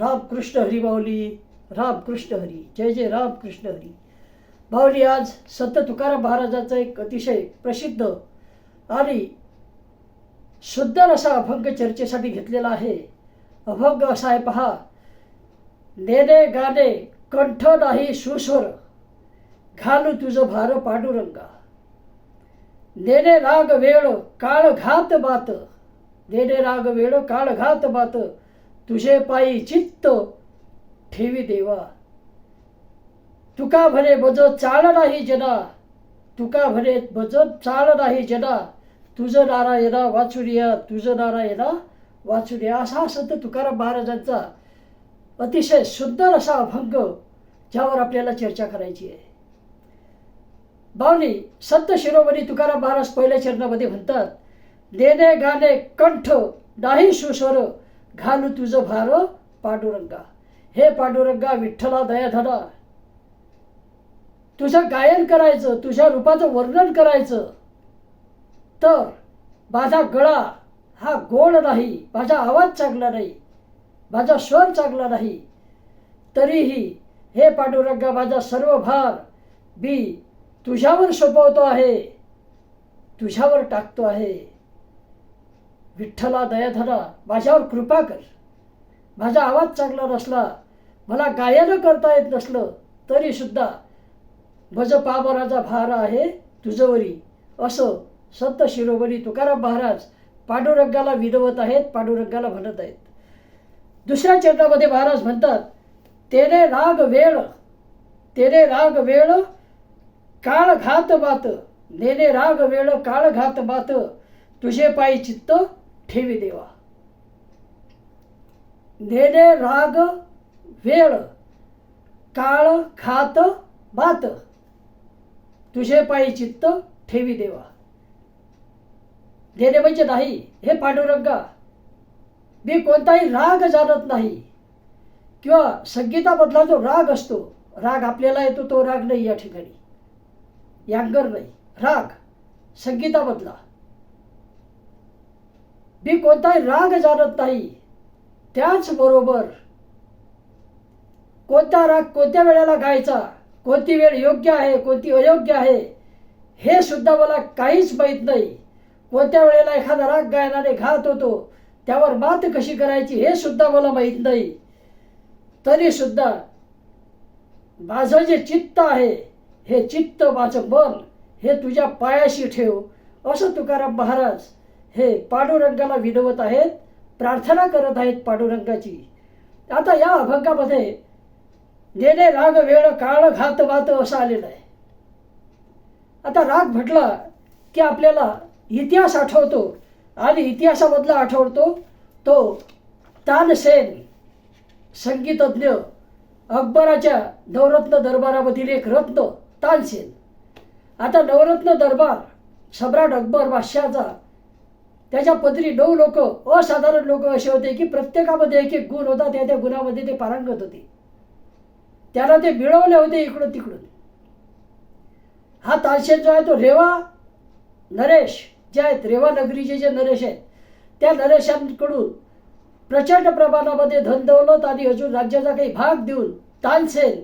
रामकृष्ण हरी माऊली रामकृष्ण हरी जय जय रामकृष्ण हरी. माऊली आज संत तुकाराम महाराजांचा एक अतिशय प्रसिद्ध आणि सुंदर असा अभंग चर्चेसाठी घेतलेला आहे. अभंग असा आहे पहा. नेने गाणे कंठ नाही सुस्वर घालू तुझं भार पांडुरंगा. नेने राग वेळ काळ घात बात. नेने राग वेळ काळ घात बात. तुझे पायी चित्त ठेवी देवा. तुका भरे बज चाल नाही जना तुका भरे बज चाल नाही जना तुझं नारायणा वाचुरिया तुझं नारायणा वाचुरिया असा संत तुकाराम महाराजांचा अतिशय सुंदर असा अभंग ज्यावर आपल्याला चर्चा करायची आहे. बावली संत शिरोमणी तुकाराम महाराज पहिल्या चरणामध्ये म्हणतात देणे गाणे कंठ नाही सुस्वर घालू तुझं भार पांडुरंगा. हे पांडुरंगा विठ्ठला दयाधना तुझं गायन करायचं तुझ्या रूपाचं वर्णन करायचं. तर माझा गळा हा गोड नाही माझा आवाज चांगला नाही माझा स्वर चांगला नाही. तरीही हे पांडुरंगा माझा सर्व भार मी तुझ्यावर सोपवतो आहे तुझ्यावर टाकतो आहे. विठ्ठला दयाधरा माझ्यावर कृपा कर. माझा आवाज चांगला नसला मला गायन करता येत नसलं तरी सुद्धा भज पाबराचा भार आहे तुझवरी. असं संत शिरोमणी तुकाराम महाराज पांडुरंगाला विनवत आहेत पांडुरंगाला म्हणत आहेत. दुसऱ्या चरणामध्ये महाराज म्हणतात तेने राग वेळ तेने राग वेळ काळ घात बात नेने राग वेळ काळ घात बात तुझे पायी चित्त ठेवी देवा. नेने राग वेळ काळ खात बात. तुझे पायी चित्त ठेवी देवा. देणे म्हणजे नाही हे पांडुरंगा. मी कोणताही राग जाणत नाही. किंवा संगीतामधला जो राग असतो राग आपल्याला येतो तो राग नाही या ठिकाणी. यांगर नाही राग संगीतामधला. मी कोणताही राग जाणत नाही. त्याचबरोबर कोणता राग कोणत्या वेळेला गायचा कोणती वेळ योग्य आहे कोणती अयोग्य आहे हे सुद्धा मला काहीच माहीत नाही. कोणत्या वेळेला एखादा राग गायनाने घात होतो त्यावर मात कशी करायची हे सुद्धा मला माहीत नाही. तरी सुद्धा माझं जे चित्त आहे हे चित्त माझं मन हे तुझ्या पायाशी ठेव असं तुकाराम महाराज हे पांडुरंगाला विनवत आहेत प्रार्थना करत आहेत पांडुरंगाची. आता या अभंगामध्ये नेणे राग वेळ काळ घात वात असं आलेलं आहे. आता राग म्हटला की आपल्याला इतिहास आठवतो आणि इतिहासामधला आठवतो तो तानसेन संगीतज्ञ अकबराच्या नवरत्न दरबारामधील एक रत्न तानसेन. आता नवरत्न दरबार सम्राट अकबर बादशहाचा त्याच्या पदरी नऊ लोक असाधारण लोक असे होते की प्रत्येकामध्ये एक एक गुण होता त्या त्या गुणामध्ये ते पारंगत होते. त्याला ते मिळवले होते इकडून तिकडून. हा तानसेन जो आहे तो रेवा नरेश जे आहेत रेवा नगरीचे जे नरेश आहेत त्या नरेशांकडून प्रचंड प्रमाणामध्ये धन दौलत आणि अजून राज्याचा काही भाग देऊन तानसेन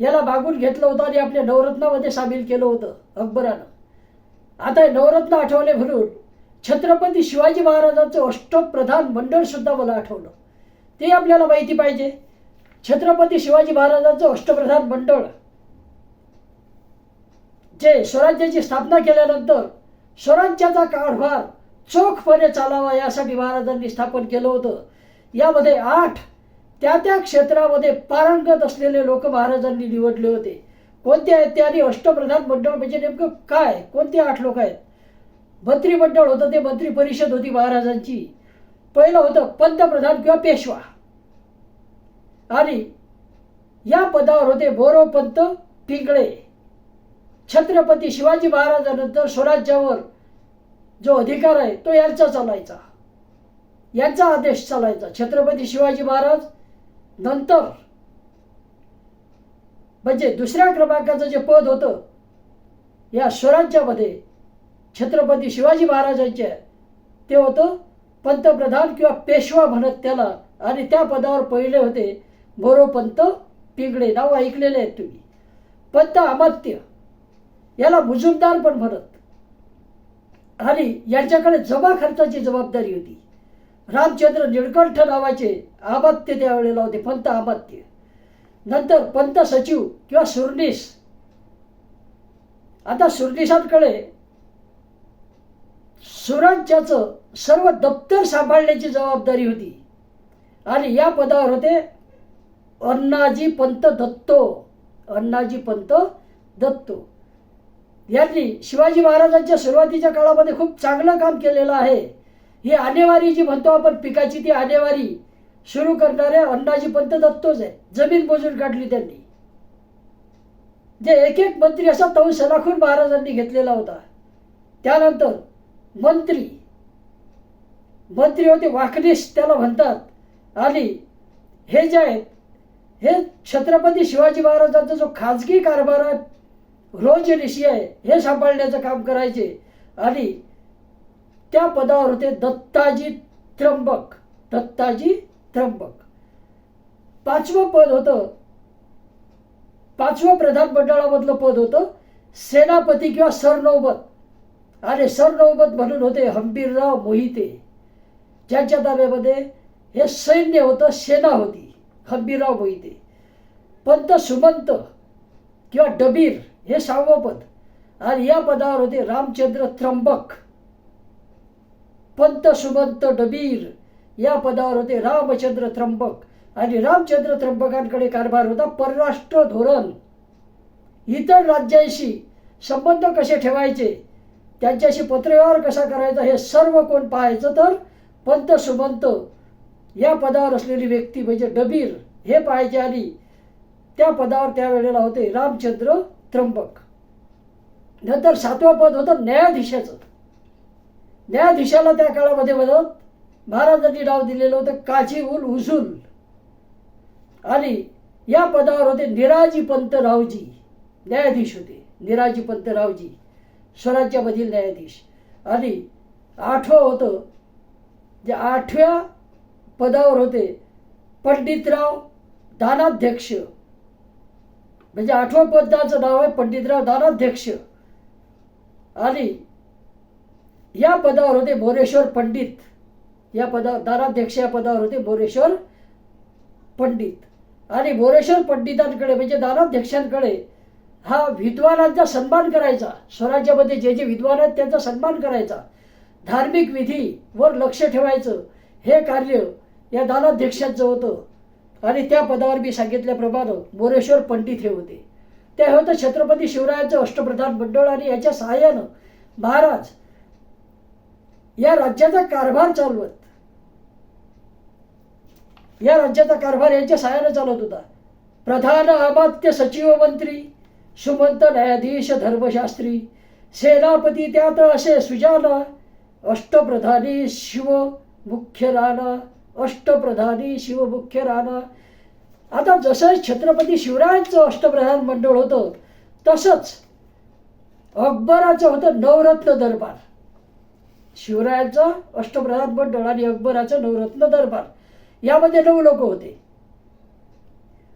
याला मागून घेतलं होतं आणि आपल्या नवरत्नामध्ये सामील केलं होतं अकबरानं. आता नवरत्न आठवले म्हणून छत्रपती शिवाजी महाराजांचं अष्टप्रधान मंडळ सुद्धा मला आठवलं. ते आपल्याला माहिती पाहिजे. छत्रपती शिवाजी महाराजांचं अष्टप्रधान मंडळ. जे स्वराज्याची स्थापना केल्यानंतर स्वराज्याचा कारभार चोखपणे चालावा यासाठी महाराजांनी स्थापन केलं होतं. यामध्ये आठ त्या त्या क्षेत्रामध्ये पारंगत असलेले लोक महाराजांनी निवडले होते. कोणते आहेत ते आणि अष्टप्रधान मंडळ म्हणजे नेमकं काय? कोणते आठ लोक आहेत? मंत्रिमंडळ होतं ते मंत्री परिषद होती महाराजांची. पहिलं होतं पंतप्रधान किंवा पेशवा. आणि या पदावर होते बोरोपंत पिंगळे. छत्रपती शिवाजी महाराजानंतर स्वराज्यावर जो अधिकार आहे तो यांचा चालायचा. यांचा आदेश चालायचा. छत्रपती शिवाजी महाराज नंतर म्हणजे दुसऱ्या क्रमांकाचं जे पद होतं या स्वराज्यामध्ये छत्रपती शिवाजी महाराजांचे ते होतं पंतप्रधान किंवा पेशवा म्हणत त्याला. आणि त्या पदावर पहिले होते मोरोपंत पिंगळे. नाव ऐकलेले आहेत तुम्ही. पंत अमात्य. याला मुजुमदार पण म्हणत. आणि यांच्याकडे जमा खर्चाची जबाबदारी होती. रामचंद्र निळकंठ नावाचे अमात्य त्यावेळेला होते पंत अमात्य. नंतर पंत सचिव किंवा सुरनीस आता सुरनिसांकडे सुराज्याचं सर्व दप्तर सांभाळण्याची जबाबदारी होती. आणि या पदावर होते अण्णाजी पंत दत्तो. अण्णाजी पंत दत्तो. यांनी शिवाजी महाराजांच्या सुरुवातीच्या काळामध्ये खूप चांगलं काम केलेलं आहे. ही आणेवारी जी म्हणतो आपण पिकाची ती आणेवारी सुरू करणारे अण्णाजी पंत दत्तोच आहे जमीन मोजून काढली त्यांनी. जे एक एक मंत्री असा तौ सलाखून महाराजांनी घेतलेला होता. त्यानंतर मंत्री. मंत्री होते वाकनेश त्याला म्हणतात. आणि हे जे आहेत हे छत्रपती शिवाजी महाराजांचा जो खाजगी कारभार आहे रोजनिशी आहे हे सांभाळण्याचं काम करायचे. आणि त्या पदावर होते दत्ताजी त्र्यंबक. दत्ताजी त्र्यंबक. पाचवं पद होतं पाचवं प्रधानमंडळामधलं पद होतं सेनापती किंवा सरनौबत. आणि सरनौबत म्हणून होते हंबीरराव मोहिते. ज्यांच्या ताब्यामध्ये हे सैन्य होतं सेना होती हंबीरराव मोहिते. पंत सुमंत किंवा डबीर हे सहावं पद आणि या पदावर होते रामचंद्र त्र्यंबक. पंत सुमंत डबीर या पदावर होते रामचंद्र त्र्यंबक. आणि रामचंद्र त्र्यंबकांकडे कारभार होता परराष्ट्र धोरण. इतर राज्यांशी संबंध कसे ठेवायचे? त्यांच्याशी पत्रव्यवहार कसा करायचा हे सर्व कोण पाहायचं तर पंत सुमंत या पदावर असलेली व्यक्ती म्हणजे डबीर हे पाहायचे आणि त्या पदावर त्यावेळेला होते रामचंद्र त्र्यंबक. नंतर सातवं पद होतं न्यायाधीशाचं. न्यायाधीशाला त्या काळामध्ये म्हणत महाराजांनी नाव दिलेलं होतं काची उल उजूल. आणि या पदावर होते निराजी पंत रावजी न्यायाधीश होते निराजी पंत रावजी स्वराज्यामधील न्यायाधीश. आणि आठवं होतं जे आठव्या पदावर होते पंडितराव दानाध्यक्ष. म्हणजे आठव्या पदाचं नाव आहे पंडितराव दानाध्यक्ष. आणि या पदावर होते बोरेश्वर पंडित. या पदावर दानाध्यक्ष या पदावर होते बोरेश्वर पंडित. आणि बोरेश्वर पंडितांकडे म्हणजे दानाध्यक्षांकडे हा विद्वानांचा सन्मान करायचा. स्वराज्यामध्ये जे जे विद्वान आहेत त्यांचा सन्मान करायचा. धार्मिक विधीवर लक्ष ठेवायचं. हे कार्य या दानाध्यक्षांचं होतं. आणि त्या पदावर मी सांगितल्याप्रमाणे मोरेश्वर पंडित हे होते. ते होतं छत्रपती शिवरायांचं अष्टप्रधान मंडळ आणि याच्या सहाय्यानं महाराज या राज्याचा कारभार चालवत. या राज्याचा कारभार यांच्या सहाय्यानं चालवत होता. प्रधान अमात्य सचिव मंत्री सुमंत न्यायाधीश धर्मशास्त्री सेनापती त्यात असे सुजाना अष्टप्रधानी शिव मुख्य राणा अष्टप्रधानी शिव मुख्य राणा. आता जसं छत्रपती शिवरायांचं अष्टप्रधान मंडळ होतं तसंच अकबराचं होतं नवरत्न दरबार. शिवरायांचं अष्टप्रधान मंडळ आणि अकबराचं नवरत्न दरबार. यामध्ये नऊ लोक होते.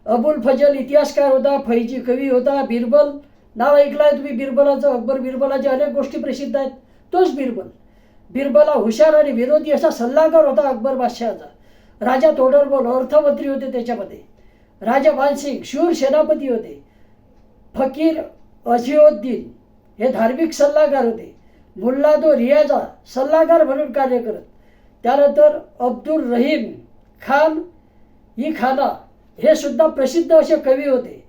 अबुल फजल इतिहासकार होता फैजी कवी होता बिरबल. नाव ऐकलाय तुम्ही बिरबलाचं अकबर बिरबलाच्या अनेक गोष्टी प्रसिद्ध आहेत. तोच बिरबल. बिरबला हुशार आणि विरोधी असा सल्लागार होता अकबर बादशहाचा. राजा तोडरबोल अर्थमंत्री होते त्याच्यामध्ये. राजा मानसिंग शूर सेनापती होते. फकीर अझिउद्दीन हे धार्मिक सल्लागार होते. मुल्लादो रियाजा सल्लागार म्हणून कार्य करत. त्यानंतर अब्दुल रहीम खान. ही खाना हे सुद्धा प्रसिद्ध असे कवी होते.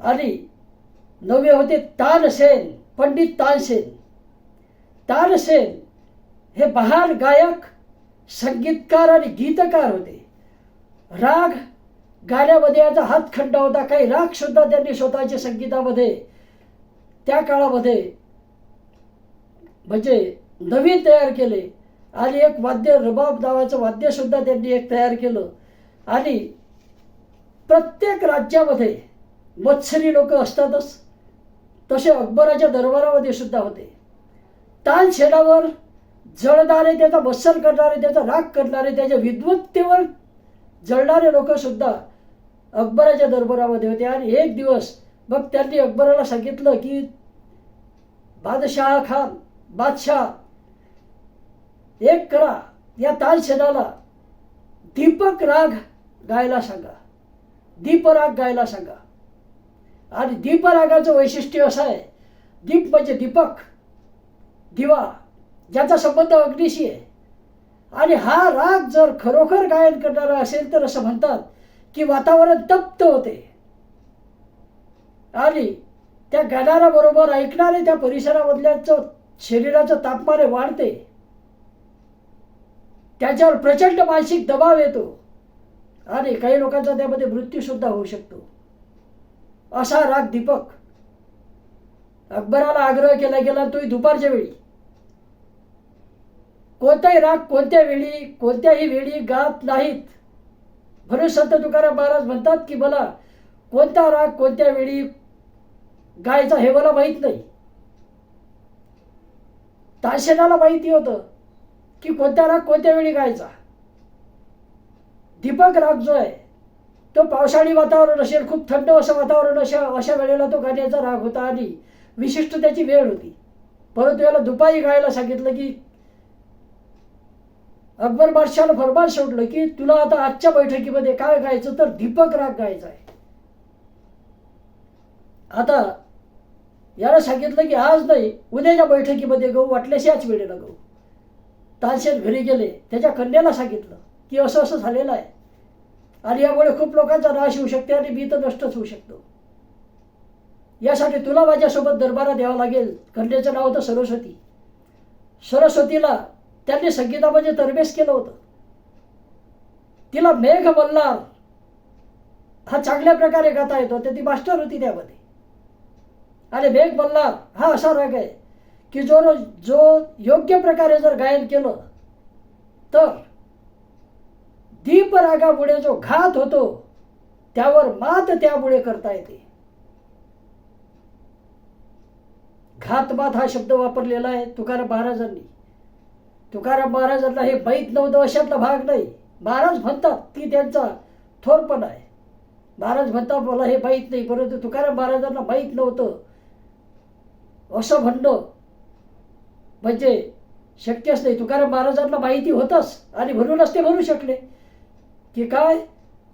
आणि नवे होते तानसेन पंडित तानसेन. तानसेन हे बहार गायक संगीतकार आणि गीतकार होते. राग गाण्यामध्ये याचा हातखंडा होता. काही राग सुद्धा त्यांनी स्वतःच्या संगीतामध्ये त्या काळामध्ये म्हणजे नवीन तयार केले. आणि एक वाद्य रबाब नावाचं वाद्यसुद्धा त्यांनी एक तयार केलं. आणि प्रत्येक राज्यामध्ये मत्सरी लोक असतातच. तसे अकबराच्या दरबारामध्ये सुद्धा होते. तानसेनावर जळणारे त्याचा मत्सर करणारे त्याचा राग करणारे त्याच्या विद्वत्तेवर जळणारे लोक सुद्धा अकबराच्या दरबारामध्ये होते. आणि एक दिवस मग त्यांनी अकबराला सांगितलं की बादशाह खान बादशाह एक करा. या तालसेनाला दीपक राग गायला सांगा. दीपराग गायला सांगा. आणि दीपरागाचं वैशिष्ट्य असं आहे. दीप म्हणजे दीपक दिवा ज्याचा संबंध अग्निशी आहे. आणि हा राग जर खरोखर गायन करणारा असेल तर असं म्हणतात की वातावरण तप्त होते. आणि त्या गाणाऱ्याबरोबर ऐकणारे त्या परिसरामधल्याचं शरीराचं तापमान वाढते. त्याच्यावर प्रचंड मानसिक दबाव येतो. आणि काही लोकांचा त्यामध्ये मृत्यूसुद्धा होऊ शकतो. असा राग दीपक. अकबराला आग्रह केला गेला तोही दुपारच्या वेळी. कोणताही राग कोणत्या वेळी कोणत्याही वेळी गात नाहीत. म्हणून संत तुकाराम महाराज म्हणतात की मला कोणता राग कोणत्या वेळी गायचा हे मला माहीत नाही. ताशेनाला माहिती होतं की कोणता राग कोणत्या वेळी गायचा. दीपक राग जो आहे तो पावसाळी वातावरण असेल खूप थंड असं वातावरण अशा अशा वेळेला तो गाण्याचा राग होता आणि विशिष्ट त्याची वेळ होती. परंतु याला दुपारी गायला सांगितलं की अकबर बादशाहला फरमान सोडलं की तुला आता आजच्या बैठकीमध्ये काय गायचं? तर दीपक राग गायचा आहे. आता याला सांगितलं की आज नाही उद्याच्या बैठकीमध्ये गहू वाटल्यास याच वेळेला गहू तालशेत घरी गेले त्याच्या कन्याला सांगितलं. की असं असं झालेलं आहे. आणि यामुळे खूप लोकांचा नाश होऊ शकते आणि मी तर नष्टच होऊ शकतो. यासाठी तुला माझ्यासोबत दरबारा द्यावा लागेल. कन्याचं नाव होतं सरस्वती. सरस्वतीला त्यांनी संगीतामध्ये तरबेज केलं होतं. तिला मेघ मल्हार हा चांगल्या प्रकारे गाता येतो. तर ती मास्टर होती त्यामध्ये. आणि मेघ मल्हार हा असा राग आहे की जो जो योग्य प्रकारे जर गायन केलं तर दीपरागामुळे जो घात होतो त्यावर मात त्यामुळे करता येते. घातमात हा शब्द वापरलेला आहे तुकाराम महाराजांनी. तुकाराम महाराजांना हे बैत नव्हतं भाग नाही. महाराज म्हणतात ती त्यांचा थोरपण आहे. महाराज म्हणतात मला हे माहीत नाही परंतु तुकाराम महाराजांना माहीत नव्हतं. असं म्हणणं म्हणजे शक्यच नाही. तुकाराम महाराजांना माहिती होतच आणि म्हणूनच ते म्हणू शकले. की काय?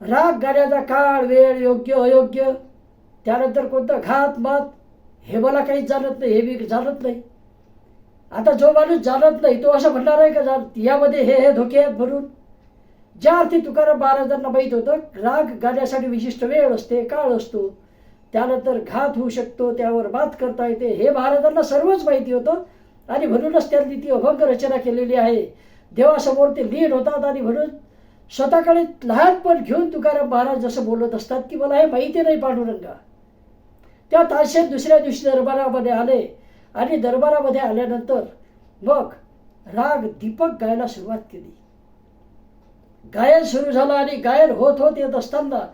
राग गाण्याचा काळ वेळ योग्य अयोग्य त्यानंतर कोणतं घात मात हे मला काहीच जाणत नाही हे मी जाणत नाही. आता जो माणूस जाणत नाही तो असं म्हणणार आहे का जाण यामध्ये हे हे धोके आहेत म्हणून? ज्या अर्थी तुकाराम महाराजांना माहीत होतं राग गाण्यासाठी विशिष्ट वेळ असते काळ असतो. त्यानंतर घात होऊ शकतो त्यावर मात करता येते. हे महाराजांना सर्वच माहिती होतं आणि म्हणूनच त्यांनी ती अभंग रचना केलेली आहे. देवासमोर ते लीन होतात आणि म्हणून स्वतःकडे लहानपण घेऊन तुकाराम महाराज जसं बोलत असतात की मला हे माहिती नाही पांडुरंगा. त्या ताशेत दुसऱ्या दिवशी दरबारामध्ये आले आणि दरबारामध्ये आल्यानंतर मग राग दीपक गायला सुरुवात केली. गायन सुरू झालं आणि गायन होत होत येत असताना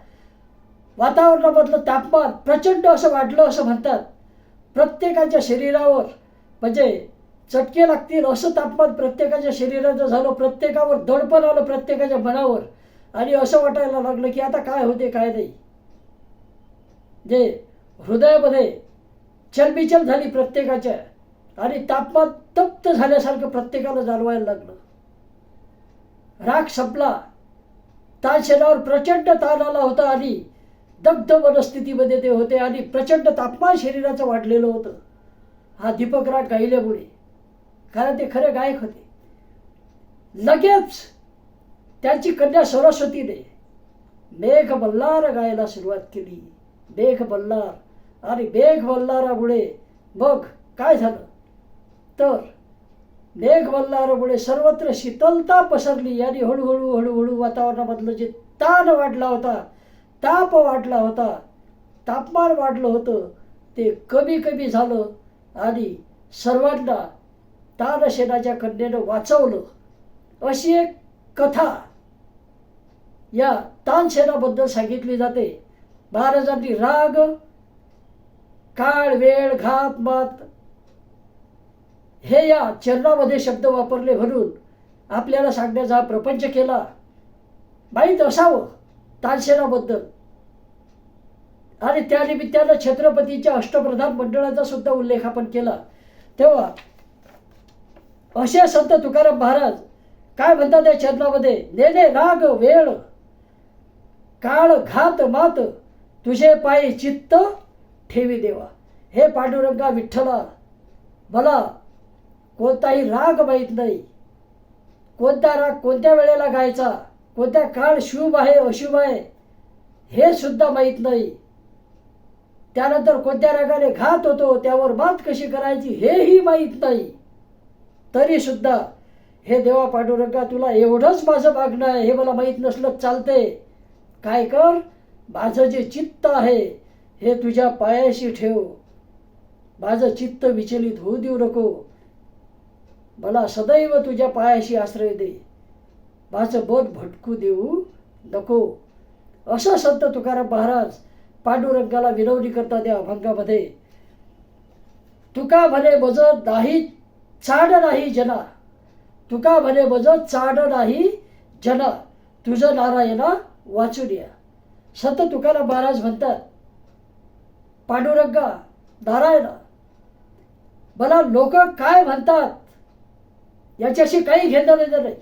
वातावरणामधलं तापमान प्रचंड असं वाढलं असं म्हणतात. प्रत्येकाच्या शरीरावर म्हणजे चटके लागतील असं तापमान प्रत्येकाच्या शरीराचं झालं प्रत्येकावर दडपण आलं प्रत्येकाच्या मनावर. आणि असं वाटायला लागलं की आता काय होते काय नाही. जे हृदयामध्ये चलबिचल झाली प्रत्येकाच्या आणि तापमान तप्त झाल्यासारखं प्रत्येकाला जाणवायला लागलं. राग संपला. ताणशेनावर प्रचंड ताण आला होता आणि दग्ध मनस्थितीमध्ये ते होते आणि प्रचंड तापमान शरीराचं वाढलेलं होतं. हा दीपक राग गायल्यामुळे. कारण ते खरे गायक होते. लगेच त्यांची कन्या सरस्वतीने मेघ बल्लार गायला सुरुवात केली. मेघ बल्लार आणि मेघ बल्लारामुळे मग काय झालं? तर मेघ बल्लारामुळे सर्वत्र शीतलता पसरली आणि हळूहळू हळूहळू वातावरणामधलं जे ताण वाढला होता ताप वाढला होता तापमान वाढलं होतं ते कमी कमी झालं आणि सर्वांना तानसेनाच्या कन्येनं वाचवलं. अशी एक कथा या तानसेनाबद्दल सांगितली जाते. महाराजांनी राग काळ वेळ घात मात हे या चरणामध्ये शब्द वापरले म्हणून आपल्याला सांगण्याचा प्रपंच केला. माहीत असावं तानसेनाबद्दल. आणि त्यानिमित्तानं छत्रपतीच्या अष्टप्रधान मंडळाचा सुद्धा उल्लेख आपण केला. तेव्हा असे संत तुकाराम महाराज काय म्हणतात या चरणामध्ये नेले राग वेळ काळ घात मात तुझे पायी चित्त ठेवी देवा. हे पांडुरंगा विठ्ठला मला कोणताही राग माहीत नाही. कोणता राग कोणत्या वेळेला गायचा? कोणत्या काळ शुभ आहे अशुभ आहे? हे सुद्धा माहीत नाही. त्यानंतर कोणत्या रागाने घात होतो त्यावर मात कशी करायची हेही माहीत नाही. तरी सुद्धा हे देवा पांडुरंगा तुला एवढंच माझं मागणं आहे हे मला माहीत नसलं चालते काय कर? माझं जे चित्त आहे हे तुझ्या पायाशी ठेव. माझं चित्त विचलित होऊ देऊ नको. मला सदैव तुझ्या पायाशी आश्रय दे. माझं बोध भटकू देऊ नको. असं संत तुकाराम महाराज पांडुरंगाला विनवणी करता त्या अभंगामध्ये. तुका भले बज नाही चाड नाही जना. तुका म्हणे बज चाड नाही जना. तुझं नारायणा वाचून या संत तुकाराम महाराज म्हणतात पांडुरंगा नारायणा मला लोक काय म्हणतात? याच्याशी काही घेणं देणं नाही.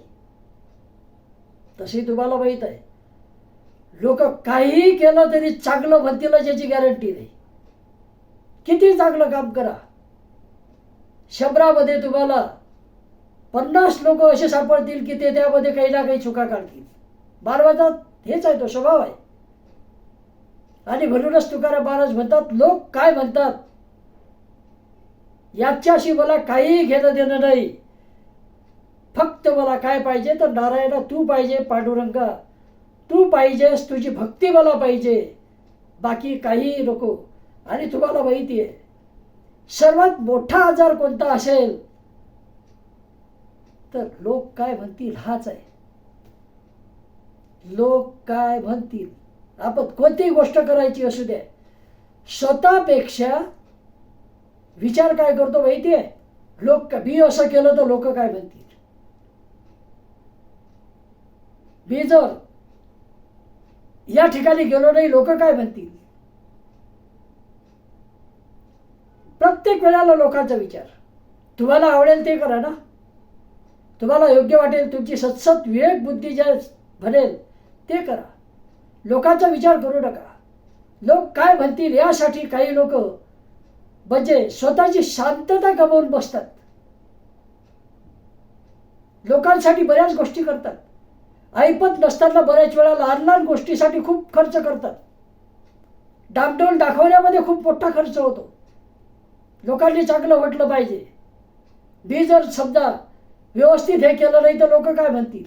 तशी तुम्हाला माहीत आहे. लोक काहीही केलं तरी चांगलं म्हणतील याची गॅरंटी नाही. किती चांगलं काम करा. शंभरामध्ये तुम्हाला पन्नास लोक असे सापडतील की ते त्यामध्ये काही ना काही चुका काढतील. बालवादात हेच आहे तो स्वभाव आहे. आणि म्हणूनच तुकाराम महाराज म्हणतात लोक काय म्हणतात? याच्याशी मला काही घेणं देणं नाही. फक्त मला काय पाहिजे तर नारायणा तू पाहिजे पांडुरंगा. तू पाहिजेस तुझी भक्ती मला पाहिजे. बाकी काहीही नको. आणि तुम्हाला माहिती आहे सर्वात मोठा आजार कोणता असेल? तर लोक काय म्हणतील? हाच आहे. लोक काय म्हणतील? आपण कोणतीही गोष्ट करायची असू द्या स्वतःपेक्षा विचार काय करतो माहिती आहे लोक मी असं केलं तर लोक काय म्हणतील? मी जर या ठिकाणी गेलो नाही लोक काय म्हणतील? प्रत्येक वेळेला लोकांचा विचार. तुम्हाला आवडेल ते करा ना. तुम्हाला योग्य वाटेल तुमची सतसत विवेक बुद्धी ज्या भरेल ते करा. लोकांचा विचार करू नका. लोक काय म्हणतील यासाठी काही लोक म्हणजे स्वतःची शांतता गमावून बसतात. लोकांसाठी बऱ्याच गोष्टी करतात. ऐपत नसताना बऱ्याच वेळा लहान लहान गोष्टीसाठी खूप खर्च करतात. डामडोल दाखवण्यामध्ये खूप मोठा खर्च होतो. लोकांनी चांगलं म्हटलं पाहिजे. मी जर समजा व्यवस्थित हे केलं नाही तर लोक काय म्हणतील?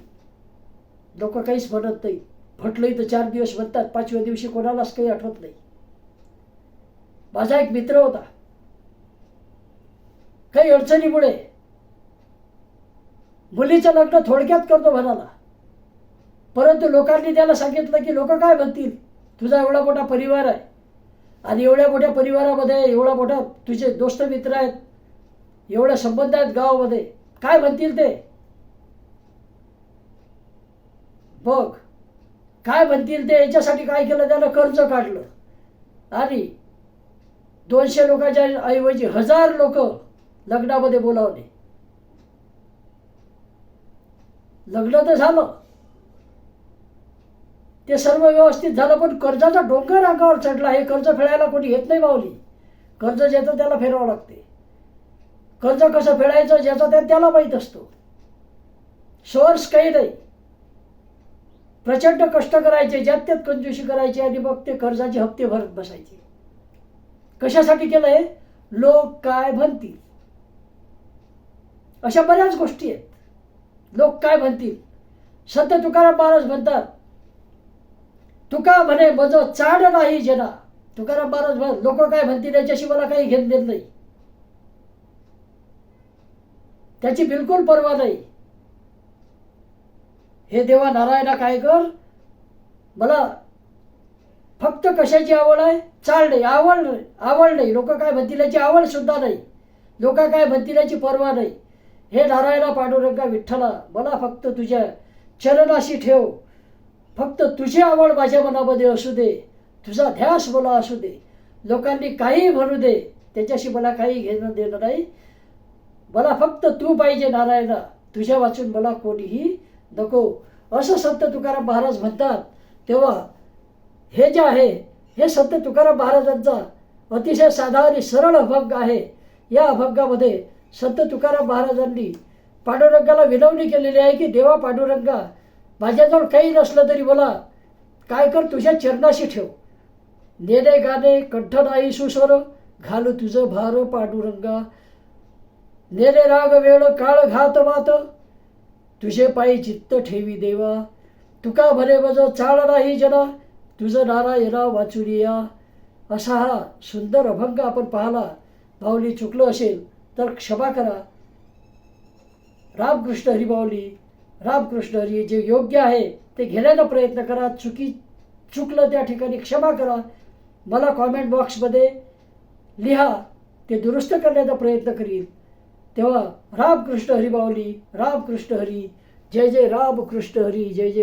लोक काहीच म्हणत नाही. म्हटलंही तर चार दिवस म्हणतात पाचव्या दिवशी कोणालाच काही आठवत नाही. माझा एक मित्र होता. काही अडचणीमुळे मुलीचं लग्न थोडक्यात करतो म्हणाला. परंतु लोकांनी त्याला सांगितलं की लोक काय म्हणतील? तुझा एवढा मोठा परिवार आहे. आणि एवढ्या मोठ्या परिवारामध्ये एवढा मोठा तुझे दोस्त मित्र आहेत एवढ्या संबंध आहेत गावामध्ये. काय म्हणतील ते? बघ काय म्हणतील ते? याच्यासाठी काय केलं? त्यानं कर्ज काढलं. आणि दोनशे लोकांच्या ऐवजी हजार लोक लग्नामध्ये बोलावले. लग्न तर झालं. ते सर्व व्यवस्थित झालं पण कर्जाचा डोंगर अंगावर चढला. हे कर्ज फेडायला कोणी येत नाही माऊली कर्ज ज्याचं त्याला फेडावं लागते. कर्ज कसं फेडायचं ज्याचा त्या त्याला माहीत असतो. सोर्स काही नाही. प्रचंड कष्ट करायचे ज्यात त्यात कंजूशी करायची आणि मग ते कर्जाचे हप्ते भरत बसायचे. कशासाठी केलंय? लोक काय म्हणतील? अशा बऱ्याच गोष्टी आहेत. लोक काय म्हणतील? संत तुकाराम महाराज म्हणतात तुका म्हणे मज चाड नाही जना. तुकाराम महाराज म्हण लोक काय म्हणतील याच्याशी मला काही घेऊन देत नाही. त्याची बिलकुल पर्वा नाही. हे देवा नारायणा काय कर? मला फक्त कशाची आवड आहे? चाल नाही आवड नाही आवड नाही. लोक काय म्हणतील याची आवड सुद्धा नाही. लोक काय म्हणतील याची पर्वा नाही. हे नारायणा पांडुरंगा विठ्ठला मला फक्त तुझ्या चरणाशी ठेव. फक्त तुझी आवड माझ्या मनामध्ये असू दे तुझा ध्यास मला असू दे लोकांनी काही म्हणू दे त्याच्याशी मला काही घेणं देणं नाही. मला फक्त तू पाहिजे नारायणा तुझ्या वाचून मला कोणीही नको. असं संत तुकाराम महाराज म्हणतात तेव्हा हे जे आहे हे संत तुकाराम महाराजांचा अतिशय साधा आणि सरळ अभंग आहे. या अभंगामध्ये संत तुकाराम महाराजांनी पांडुरंगाला विनवणी केलेली आहे की देवा पांडुरंगा माझ्याजवळ काही नसलं तरी बोला. काय कर तुझ्या चरणाशी ठेव. नेणे गाणे कंठ नाही सुसर घालू तुझं भार पांडुरंगा. नेणे राग वेळ काळ घात मात तुझे पायी चित्त ठेवी देवा. तुका भरे बज चाळ नाही जना. तुझं नारायणा वाचुरिया असा हा सुंदर अभंग आपण पाहला. माऊली चुकलं असेल तर क्षमा करा. रामकृष्ण हरिबावली रामकृष्ण हरी जे योग्य आहे ते घेण्याचा प्रयत्न करा. चुकी चुकलं त्या ठिकाणी क्षमा करा. मला कॉमेंट बॉक्समध्ये लिहा. ते दुरुस्त करण्याचा प्रयत्न करीन. तेव्हा रामकृष्ण हरी बावली. रामकृष्ण हरी. जय जय रामकृष्ण हरी. जय जय